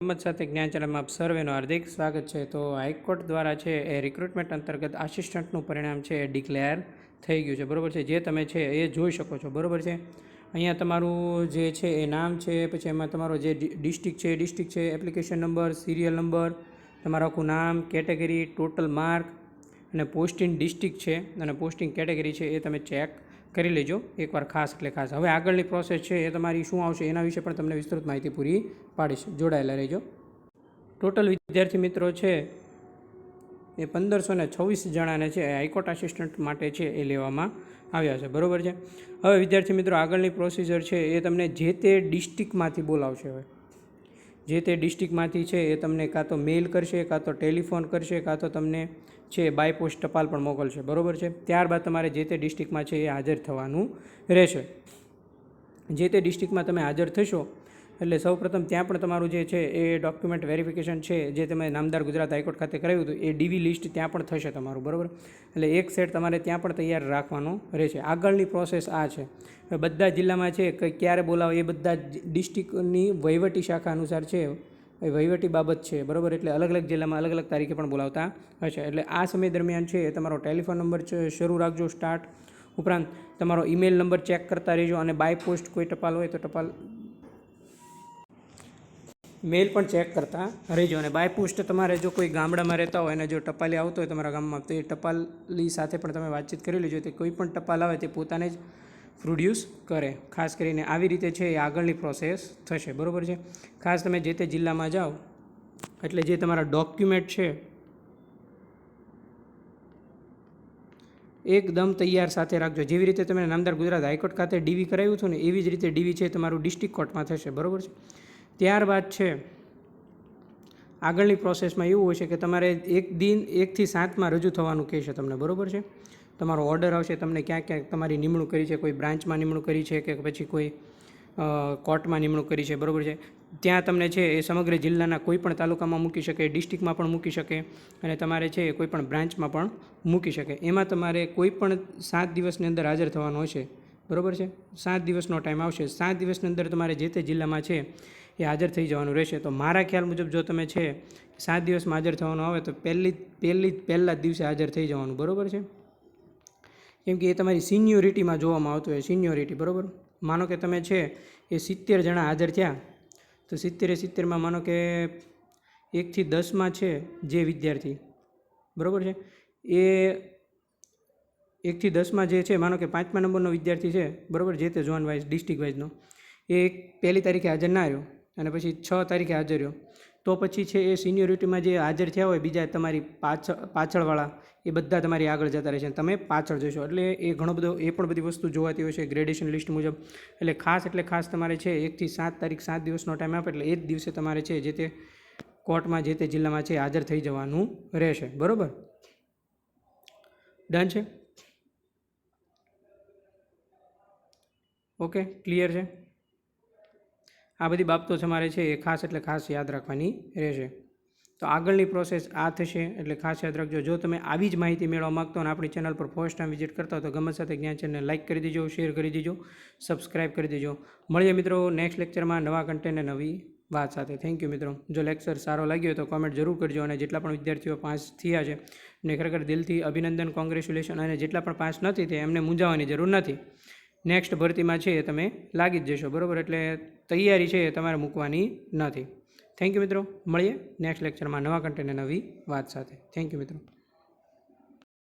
મોહમ્મદ સાથે જ્ઞાન ચેનલમાં આપ સર્વેનું હાર્દિક સ્વાગત છે. તો હાઈકોર્ટ દ્વારા છે એ રિક્રુટમેન્ટ અંતર્ગત આસિસ્ટન્ટનું પરિણામ છે એ ડિક્લેર થઈ ગયું છે. બરાબર છે? જે તમે છે એ જોઈ શકો છો. બરાબર છે? અહીંયા તમારું જે છે એ નામ છે, પછી એમાં તમારો જે ડિસ્ટ્રિક્ટ છે ડિસ્ટ્રિક્ટ છે એપ્લિકેશન નંબર સિરિયલ નંબર તમારું આખું નામ કેટેગરી ટોટલ માર્ક અને પોસ્ટિંગ ડિસ્ટ્રિક્ટ છે. અને પોસ્ટિંગ કેટેગરી છે એ તમે ચેક કરી લેજો, એકવાર ખાસ એટલે ખાસ. હવે આગળની પ્રોસેસ છે, એ તમારી શું આવશે એના વિશે પણ તમને વિસ્તૃત માહિતી પૂરી પાડીશ. જોડાયેલા રહેજો. ટોટલ વિદ્યાર્થી મિત્રો છે, એ પંદરસો ને છવ્વીસ જણાને છે, એ હાઈકોર્ટ આસિસ્ટન્ટ માટે છે, એ લેવામાં આવ્યા છે. બરાબર છે? હવે વિદ્યાર્થી મિત્રો, આગળની પ્રોસિજર છે, એ તમને જે તે ડિસ્ટ્રિક્ટમાંથી બોલાવશે હવે. જે તે ડિસ્ટ્રિક્ટમાંથી છે એ તમને કાં તો મેઇલ કરશે, કાં તો ટેલિફોન કરશે, કાં તો તમને છે બાય પોસ્ટ ટપાલ પણ મોકલશે. બરાબર છે? ત્યારબાદ તમારે જે તે ડિસ્ટ્રિક્ટમાં છે એ હાજર થવાનું રહેશે. જે તે ડિસ્ટ્રિક્ટમાં તમે હાજર થશો એટલે સૌપ્રથમ ત્યાં પણ તમારું જે છે એ ડોક્યુમેન્ટ વેરિફિકેશન છે, જે તમે નામદાર ગુજરાત હાઈકોર્ટ ખાતે કરાવ્યું હતું, એ ડીવી લિસ્ટ ત્યાં પણ થશે તમારું, બરાબર? એટલે એક સેટ તમારે ત્યાં પણ તૈયાર રાખવાનો રહેશે. આગળની પ્રોસેસ આ છે. બધા જિલ્લામાં છે કે ક્યારે બોલાવો, એ બધા ડિસ્ટ્રિક્ટની વહીવટી શાખા અનુસાર છે, એ વહીવટી બાબત છે, બરાબર? એટલે અલગ અલગ જિલ્લામાં અલગ અલગ તારીખે પણ બોલાવતા હશે. એટલે આ સમય દરમિયાન છે તમારો ટેલિફોન નંબર શરૂ રાખજો સ્ટાર્ટ ઉપરાંત તમારો ઈમેલ નંબર ચેક કરતા રહેજો અને બાય પોસ્ટ કોઈ ટપાલ હોય તો ટપાલ મેલ પણ ચેક કરતા. રહેજો અને બાય પોસ્ટ તમારે જો કોઈ ગામડામાં રહેતા હોય અને જો ટપાલી આવતો હોય તમારા ગામમાં, તો એ ટપાલી સાથે પણ તમે વાતચીત કરી લેજો. તે કોઈ પણ ટપાલ આવે તે પોતાને જ પ્રોડ્યુસ કરે. ખાસ કરીને આવી રીતે છે એ આગળની પ્રોસેસ થશે. બરાબર છે? ખાસ તમે જે તે જિલ્લામાં જાઓ, એટલે જે તમારા ડોક્યુમેન્ટ છે, એકદમ તૈયાર સાથે રાખજો. જેવી રીતે તમે નામદાર ગુજરાત હાઈકોર્ટ ખાતે ડીવી કરાવ્યું હતું ને, એવી જ રીતે ડીવી છે તમારું ડિસ્ટ્રિક્ટ કોર્ટમાં થશે. બરાબર છે? ત્યારબાદ છે, આગળની પ્રોસેસમાં એવું હોય છે કે તમારે એક દિન એકથી સાતમાં રજૂ થવાનું કહેશે તમને, બરાબર છે? તમારો ઓર્ડર આવશે, તમને ક્યાંક ક્યાંક તમારી નિમણૂક કરી છે, કોઈ બ્રાન્ચમાં નિમણૂક કરી છે કે પછી કોઈ કોર્ટમાં નિમણૂક કરી છે, બરાબર છે? ત્યાં તમને છે એ સમગ્ર જિલ્લાના કોઈ પણ તાલુકામાં મૂકી શકે, ડિસ્ટ્રિક્ટમાં પણ મૂકી શકે અને તમારે છે એ કોઈ પણ બ્રાન્ચમાં પણ મૂકી શકે. એમાં તમારે કોઈ પણ સાત દિવસની અંદર હાજર થવાનું હશે બરાબર છે? સાત દિવસનો ટાઈમ આવશે. સાત દિવસની અંદર તમારે જે તે જિલ્લામાં છે એ હાજર થઈ જવાનું રહેશે. તો મારા ખ્યાલ મુજબ જો તમે છે સાત દિવસમાં હાજર થવાનું આવે તો પહેલી પહેલી, પહેલા જ દિવસે હાજર થઈ જવાનું, બરાબર છે? કેમ કે એ તમારી સિનિયોરિટીમાં જોવામાં આવતું હોય, સિનિયોરિટી, બરાબર? માનો કે તમે છે એ સિત્તેર જણા હાજર થયા, તો સિત્તેરે સિત્તેરમાં માનો કે એકથી દસમાં છે જે વિદ્યાર્થી, બરાબર છે? એ એકથી દસમાં જે છે, માનો કે પાંચમા નંબરનો વિદ્યાર્થી છે, બરાબર? જે તે ઝોન વાઇઝ, ડિસ્ટ્રિક્ટ વાઇઝનો, એ એક પહેલી તારીખે હાજર ના રહ્યો. અને પછી છ તારીખે હાજર રહ્યો. તો પછી છે એ સિનિયોરિટીમાં જે હાજર થયા હોય, બીજા તમારી પાછળ પાછળવાળા, એ બધા તમારી આગળ જતા રહેશે તમે પાછળ જશો. એટલે એ ઘણો બધો, એ પણ બધી વસ્તુ જોવાતી હોય છે ગ્રેડેશન લિસ્ટ મુજબ. એટલે ખાસ એટલે ખાસ તમારે છે એકથી સાત તારીખ સાત દિવસનો ટાઈમ આપે એટલે એ જ દિવસે તમારે છે જે તે કોર્ટમાં, જે તે જિલ્લામાં છે હાજર થઈ જવાનું રહેશે. બરાબર? ડન છે? ઓકે ક્લિયર છે? આ બધી બાબતો તમારે છે એ ખાસ એટલે ખાસ યાદ રાખવાની રહેશે. તો આગળની પ્રોસેસ આ થશે એટલે ખાસ યાદ રાખજો. જો તમે આવી જ માહિતી મેળવવા માગતો અને આપણી ચેનલ પર ફર્સ્ટ ટાઈમ વિઝિટ કરતા હો તો ગમે સાથે જ્ઞાન ચેનલને લાઇક કરી દેજો શેર કરી દેજો સબસ્ક્રાઇબ કરી દેજો. મળીએ મિત્રો નેક્સ્ટ લેક્ચરમાં નવા કન્ટેન્ટ નવી વાત સાથે. થેન્ક યુ મિત્રો. જો લેક્ચર સારો લાગ્યો તો કોમેન્ટ જરૂર કરજો અને જેટલા પણ વિદ્યાર્થીઓ પાસ થયા છે ને ખરેખર દિલથી અભિનંદન કોંગ્રેચ્યુલેશન અને જેટલા પણ પાસ નથી તે એમને મૂંઝાવાની જરૂર નથી. નેક્સ્ટ ભરતીમાં છે એ તમે લાગી જ જશો, બરાબર? એટલે તૈયારી છે એ તમારે મૂકવાની નથી. થેન્ક યુ મિત્રો. મળીએ નેક્સ્ટ લેક્ચરમાં નવા કન્ટેન્ટ નવી વાત સાથે. થેન્ક યુ મિત્રો.